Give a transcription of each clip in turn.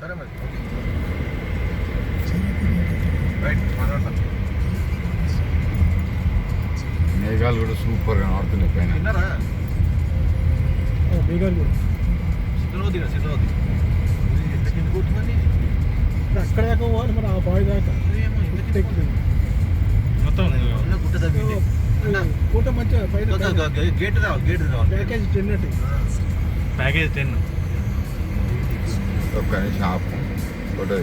సరే మరి. Okay right మాట్లాడతాను మేఘాలు కూడా సూపర్గా ఆడుతున్నాయి పైన. మేఘాలు కూడా. కింద కూర్చుందని అక్కడ దాకా పోవాలి మరి ఆ బావి దాకా. మొత్తం గుట్ట గ- గ- గ- గేట్ రావాలి గేట్ రావాలి. ప్యాకేజ్ టెన్ అంటే ప్యాకేజ్ టెన్. ఒక్క నిమిషం ఆపు ఫోటో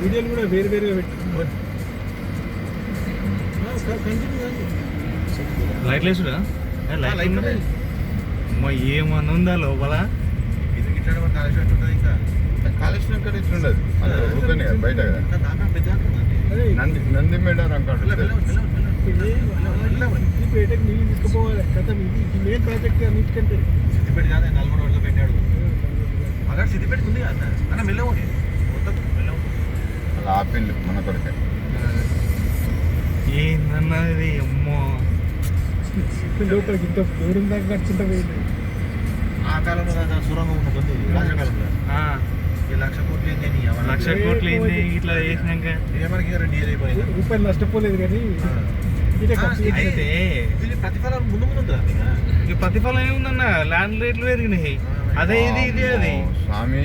వీడియోలు కూడా వేరు వేరుగా పెట్టి కంటిన్యూ కానీ లైట్ లేసుడా? లైట్ ఏమన్నా ఉందా? లోపల? ఇది వాడు కాలేజ్ ఉంటుంది ఇంకా? కాలుష్యం ఇక్కడ ఊరుకునే కదా బయట కదా. నంది నంది మేడారం ఇది ఇది పేటకి నీళ్ళు తీసుకుపోవాలి. కథ ఇది మెయిన్ ప్రాజెక్ట్ అన్నిటికంటే సిద్దిపేట కాదు నల్గొండ వాళ్ళు పెట్టాడు. అక్కడ సిద్దిపేట ఉంది కదా అన్న అన్న మెల్లవుని మొత్తం మెల్లవు అలా ఆపిల్లు మన కొరకే ఏందన్నది అమ్మో. లోపలికి ఇంత దూరం దాకా కట్టుకుంటా పోయింది. ఆ కాలంలో కదా సురంగం రాజకాలంలో లక్ష కోట్లు ఏంది. లక్ష కోట్లు ఏంది ఇట్లా చేసినాక. ఇక రెండు ఇయర్ అయిపోయింది. రూపాయలు నష్టపోలేదు కానీ అయితే ప్రతిఫలం ముందు ముందు ఇక. ప్రతిఫలం ఏముందన్న? ల్యాండ్ రేట్లు పెరిగినాయి. అదే ఇది ఇది అది స్వామి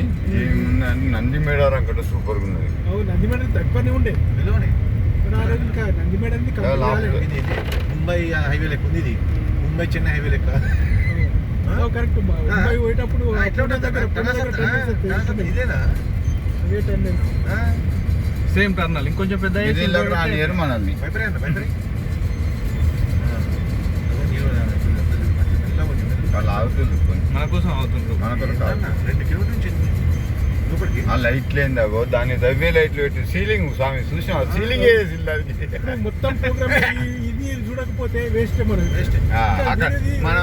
నంది మేడారం కంటే సూపర్ ఉన్నది. అవును నందిమేడ తక్కువనే ఉండే. ఇది ముంబై హైవే లెక్క ఉంది ఇది. ముంబై చెన్నై హైవే లెక్క. కరెక్ట్ ముంబై పోయేటప్పుడు ఎట్లా ఉంటుంది? దగ్గర అక్కడ? ఇదేనా? సేమ్ టర్నల్ ఇంకొంచెం పెద్ద మనల్ని భయపడే అన్న భయపడే ఆ. అదో నీరు కదా, మెల్లగా ఉంది. వాళ్ళు ఆగుతుంది కొంచెం మన కోసం అవుతుండ్రు మన. రెండు కిలోమీటర్ నుంచి ఆ లైట్లు ఏందాగో దాన్ని దవ్వే లైట్లు పెట్టి సీలింగ్ స్వామి చూసిన సీలింగ్ మొత్తం ప్రోగ్రామ్ ఇది చూడకపోతే వేస్ట్ మనం వేస్ట్. మన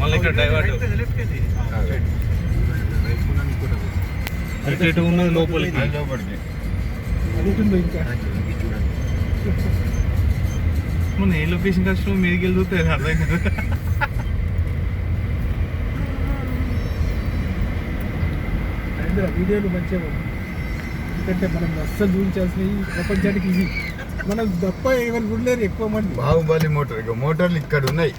మళ్ళీ ఇక్కడ డైవర్ట్ ఉన్నది లోపలికి. అది లోపలికి ఇంకా ఆ, ఇది చూడండి. మన ఏ లొకేషన్ కష్టం మీదికి వెళ్ళి చూస్తే అర్థం కాదు వీడియోలు మంచిగా. ఎందుకంటే మనం అస్సలు చూపించాల్సినవి ప్రపంచానికి ఇవి మనం తప్ప ఎవరు చూడలేరు ఎక్కువ మంది బాహుబలి మోటార్ ఇక మోటార్లు ఇక్కడ ఉన్నాయి